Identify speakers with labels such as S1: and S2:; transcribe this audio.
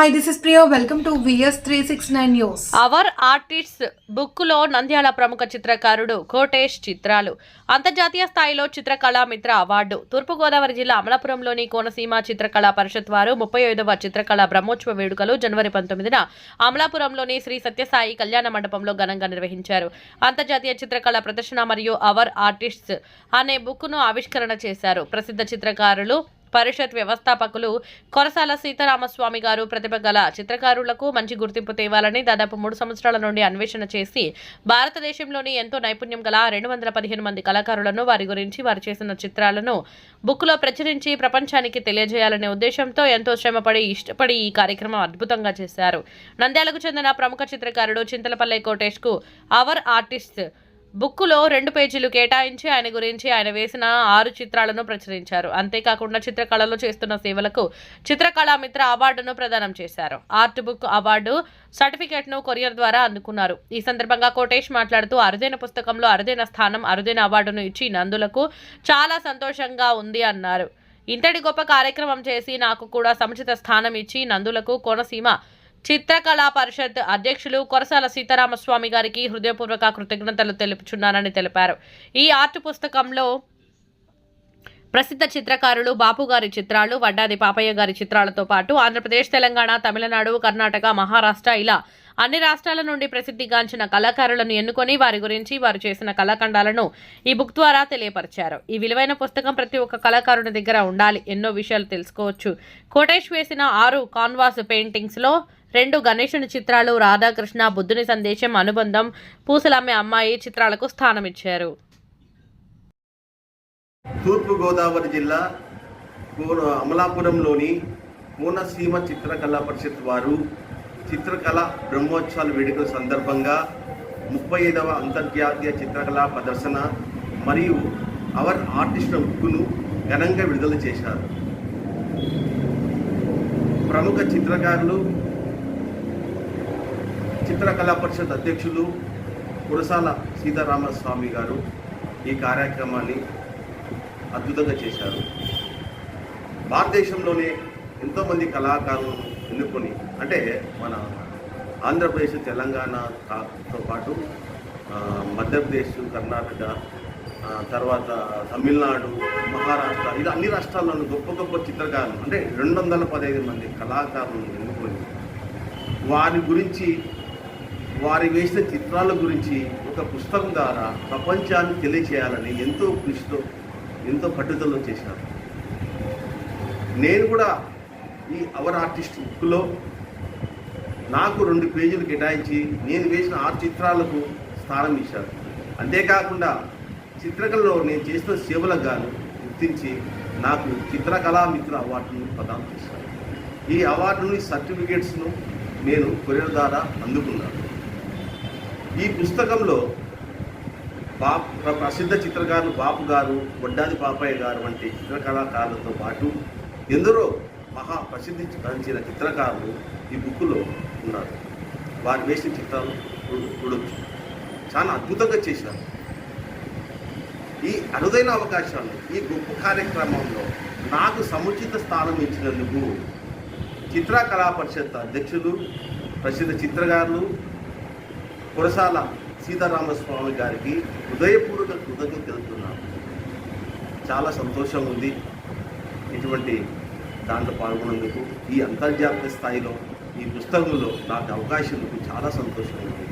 S1: Hi, this is Priya. Welcome to VS 369 News.
S2: Our artist బుక్కులో నంద్యాల ప్రముఖ చిత్రకారుడు కోటేష్ చిత్రాలు అంతర్జాతీయ స్థాయిలో చిత్రకళా మిత్ర అవార్డు తూర్పుగోదావరి జిల్లా అమలాపురంలోని కోనసీమ చిత్రకళా పరిషత్ వారు ముప్పై ఐదవ చిత్రకళా బ్రహ్మోత్సవ వేడుకలు జనవరి పంతొమ్మిదిన అమలాపురంలోని శ్రీ సత్యసాయి కళ్యాణ మండపంలో ఘనంగా నిర్వహించారు అంతర్జాతీయ చిత్రకళా ప్రదర్శన మరియు అవర్ ఆర్టిస్ట్స్ అనే బుక్ను ఆవిష్కరణ చేశారు ప్రసిద్ధ చిత్రకారులు పరిషత్ వ్యవస్థాపకులు కొరసాల సీతారామస్వామి గారు ప్రతిభ గల చిత్రకారులకు మంచి గుర్తింపు తేవాలని దాదాపు మూడు సంవత్సరాల నుండి అన్వేషణ చేసి భారతదేశంలోని ఎంతో నైపుణ్యం గల రెండు వందల పదిహేను మంది కళాకారులను వారి గురించి వారు చేసిన చిత్రాలను బుక్లో ప్రచురించి ప్రపంచానికి తెలియజేయాలనే ఉద్దేశంతో ఎంతో శ్రమపడి ఇష్టపడి ఈ కార్యక్రమం అద్భుతంగా చేశారు. నంద్యాలకు చెందిన ప్రముఖ చిత్రకారుడు చింతలపల్లె కోటేష్కు అవర్ ఆర్టిస్ట్ బుక్కులో రెండు పేజీలు కేటాయించి ఆయన గురించి ఆయన వేసిన ఆరు చిత్రాలను ప్రచురించారు. అంతేకాకుండా చిత్రకళలో చేస్తున్న సేవలకు చిత్రకళా మిత్ర అవార్డును ప్రదానం చేశారు. ఆర్ట్ బుక్ అవార్డు సర్టిఫికేట్ను కొరియర్ ద్వారా అందుకున్నారు. ఈ సందర్భంగా కోటేష్ మాట్లాడుతూ అరుదైన పుస్తకంలో అరుదైన స్థానం అరుదైన అవార్డును ఇచ్చి నందులకు చాలా సంతోషంగా ఉంది అన్నారు. ఇంతటి గొప్ప కార్యక్రమం చేసి నాకు కూడా సముచిత స్థానం ఇచ్చి నందులకు కోనసీమ చిత్రకళా పరిషత్ అధ్యక్షులు కొరసాల సీతారామస్వామి గారికి హృదయపూర్వక కృతజ్ఞతలు తెలుపుచున్నానని తెలిపారు. ఈ ఆర్ట్ పుస్తకంలో ప్రసిద్ధ చిత్రకారులు బాపు గారి చిత్రాలు వడ్డాది పాపయ్య గారి చిత్రాలతో పాటు ఆంధ్రప్రదేశ్ తెలంగాణ తమిళనాడు కర్ణాటక మహారాష్ట్ర ఇలా అన్ని రాష్ట్రాల నుండి ప్రసిద్ధిగాంచిన కళాకారులను ఎన్నుకొని వారి గురించి వారు చేసిన కళాఖండాలను ఈ బుక్ ద్వారా తెలియపరిచారు. ఈ విలువైన పుస్తకం ప్రతి ఒక్క కళాకారుని దగ్గర ఉండాలి. ఎన్నో విషయాలు తెలుసుకోవచ్చు. కోటేష్ వేసిన ఆరు కాన్వాస్ పెయింటింగ్స్లో రెండు గణేశుని చిత్రాలు రాధాకృష్ణ బుద్ధుని సందేశం అనుబంధం పూసలమ్మే అమ్మాయి చిత్రాలకు స్థానమిచ్చారు.
S3: తూర్పు గోదావరి జిల్లా అమలాపురంలోని కోనసీమ చిత్రకళా పరిషత్ వారు చిత్రకళ బ్రహ్మోత్సవాల వేడుకల సందర్భంగా ముప్పై ఐదవ అంతర్జాతీయ చిత్రకళా ప్రదర్శన మరియు అవర్ ఆర్టిస్ట్ బుక్కును ఘనంగా విడుదల చేశారు. ప్రముఖ చిత్రకారులు చిత్రకళా పరిషత్ అధ్యక్షులు కురసాల సీతారామస్వామి గారు ఈ కార్యక్రమాన్ని అద్భుతంగా చేశారు. భారతదేశంలోనే ఎంతోమంది కళాకారులను ఎన్నుకొని అంటే మన ఆంధ్రప్రదేశ్ తెలంగాణతో పాటు మధ్యప్రదేశ్ కర్ణాటక తర్వాత తమిళనాడు మహారాష్ట్ర ఇలా అన్ని రాష్ట్రాల్లోనూ గొప్ప గొప్ప చిత్రకారులు అంటే రెండు వందల పదహైదు మంది కళాకారులను ఎన్నుకొని వారి గురించి వారి వేసిన చిత్రాల గురించి ఒక పుస్తకం ద్వారా ప్రపంచాన్ని తెలియచేయాలని ఎంతో కృషితో ఎంతో పట్టుదలతో చేశారు. నేను కూడా ఈ అవర్ ఆర్టిస్ట్ బుక్లో నాకు రెండు పేజీలు కేటాయించి నేను వేసిన ఆరు చిత్రాలకు స్థానం ఇచ్చారు. అంతేకాకుండా చిత్రకళలో నేను చేసిన సేవలకు గాను గుర్తించి నాకు చిత్రకళా మిత్ర అవార్డును ప్రదానం చేశారు. ఈ అవార్డుని సర్టిఫికేట్స్ను నేను కొరియర్ ద్వారా అందుకున్నాను. ఈ పుస్తకంలో బాప్ ప్ర- ప్రసిద్ధ చిత్రకారులు బాపు గారు వడ్డాది పాపయ్య గారు వంటి చిత్రకళాకారులతో పాటు ఎందరో మహా ప్రసిద్ధి గాంచిన చిత్రకారులు ఈ బుక్లో ఉన్నారు. వారు వేసిన చిత్రాలు చూడొచ్చు. చాలా అద్భుతంగా చేశారు. ఈ అరుదైన అవకాశాలు ఈ గొప్ప కార్యక్రమంలో నాకు సముచిత స్థానం ఇచ్చినందుకు చిత్రకళా పరిషత్ అధ్యక్షులు ప్రసిద్ధ చిత్రకారులు కురసాల సీతారామస్వామి గారికి హృదయపూర్వక కృతజ్ఞత తెలుపుతున్నాను. చాలా సంతోషం ఉంది ఇటువంటి దాంట్లో పాల్గొనేందుకు ఈ అంతర్జాతీయ స్థాయిలో ఈ పుస్తకంలో నాకు అవకాశం చాలా సంతోషం ఉంది.